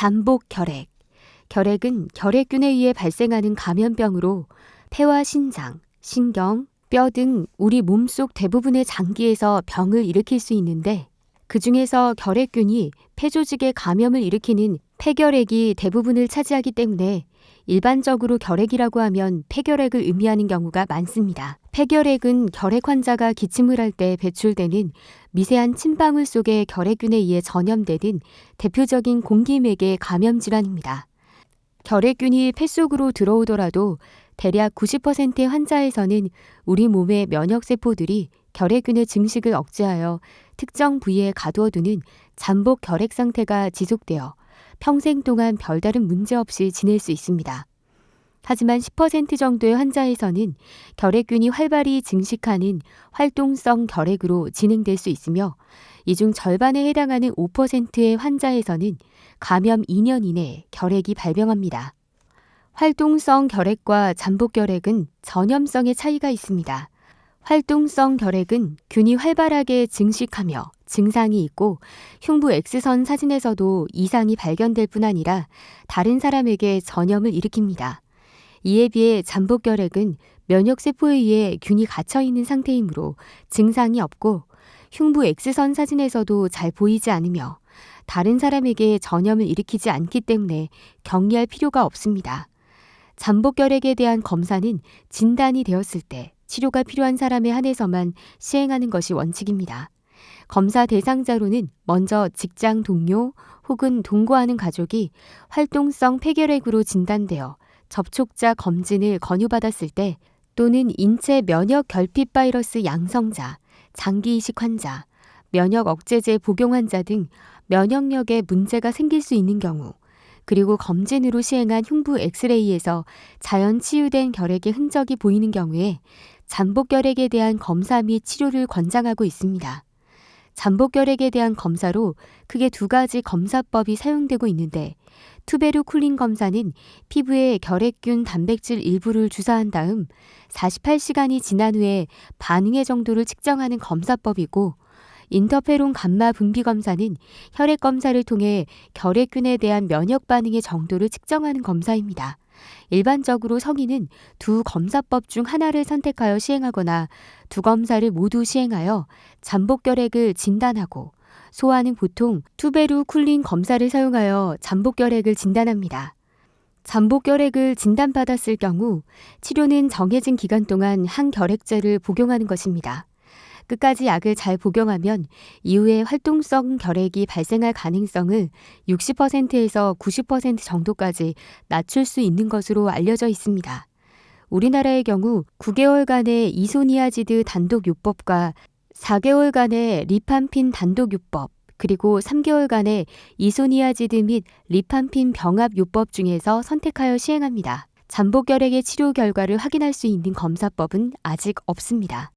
잠복 결핵. 결핵은 결핵균에 의해 발생하는 감염병으로 폐와 신장, 신경, 뼈 등 우리 몸속 대부분의 장기에서 병을 일으킬 수 있는데 그 중에서 결핵균이 폐 조직에 감염을 일으키는 폐결핵이 대부분을 차지하기 때문에 일반적으로 결핵이라고 하면 폐결핵을 의미하는 경우가 많습니다. 폐결핵은 결핵 환자가 기침을 할 때 배출되는 미세한 침방울 속의 결핵균에 의해 전염되는 대표적인 공기맥의 감염 질환입니다. 결핵균이 폐 속으로 들어오더라도 대략 90%의 환자에서는 우리 몸의 면역 세포들이 결핵균의 증식을 억제하여 특정 부위에 가두어두는 잠복 결핵 상태가 지속되어 평생 동안 별다른 문제 없이 지낼 수 있습니다. 하지만 10% 정도의 환자에서는 결핵균이 활발히 증식하는 활동성 결핵으로 진행될 수 있으며 이 중 절반에 해당하는 5%의 환자에서는 감염 2년 이내 결핵이 발병합니다. 활동성 결핵과 잠복 결핵은 전염성의 차이가 있습니다. 활동성 결핵은 균이 활발하게 증식하며 증상이 있고 흉부 X선 사진에서도 이상이 발견될 뿐 아니라 다른 사람에게 전염을 일으킵니다. 이에 비해 잠복 결핵은 면역 세포에 의해 균이 갇혀 있는 상태이므로 증상이 없고 흉부 X선 사진에서도 잘 보이지 않으며 다른 사람에게 전염을 일으키지 않기 때문에 격리할 필요가 없습니다. 잠복 결핵에 대한 검사는 진단이 되었을 때 치료가 필요한 사람에 한해서만 시행하는 것이 원칙입니다. 검사 대상자로는 먼저 직장 동료 혹은 동거하는 가족이 활동성 폐결핵으로 진단되어 접촉자 검진을 권유받았을 때 또는 인체 면역 결핍 바이러스 양성자, 장기 이식 환자, 면역 억제제 복용 환자 등 면역력에 문제가 생길 수 있는 경우, 그리고 검진으로 시행한 흉부 엑스레이에서 자연 치유된 결핵의 흔적이 보이는 경우에 잠복 결핵에 대한 검사 및 치료를 권장하고 있습니다. 잠복 결핵에 대한 검사로 크게 두 가지 검사법이 사용되고 있는데 투베르쿨린 검사는 피부에 결핵균 단백질 일부를 주사한 다음 48시간이 지난 후에 반응의 정도를 측정하는 검사법이고 인터페론 감마 분비 검사는 혈액 검사를 통해 결핵균에 대한 면역 반응의 정도를 측정하는 검사입니다. 일반적으로 성인은 두 검사법 중 하나를 선택하여 시행하거나 두 검사를 모두 시행하여 잠복 결핵을 진단하고 소아는 보통 투베루 쿨린 검사를 사용하여 잠복 결핵을 진단합니다. 잠복 결핵을 진단받았을 경우 치료는 정해진 기간 동안 항결핵제를 복용하는 것입니다. 끝까지 약을 잘 복용하면 이후에 활동성 결핵이 발생할 가능성을 60%에서 90% 정도까지 낮출 수 있는 것으로 알려져 있습니다. 우리나라의 경우 9개월간의 이소니아지드 단독 요법과 4개월간의 리판핀 단독 요법, 그리고 3개월간의 이소니아지드 및 리판핀 병합 요법 중에서 선택하여 시행합니다. 잠복결핵의 치료 결과를 확인할 수 있는 검사법은 아직 없습니다.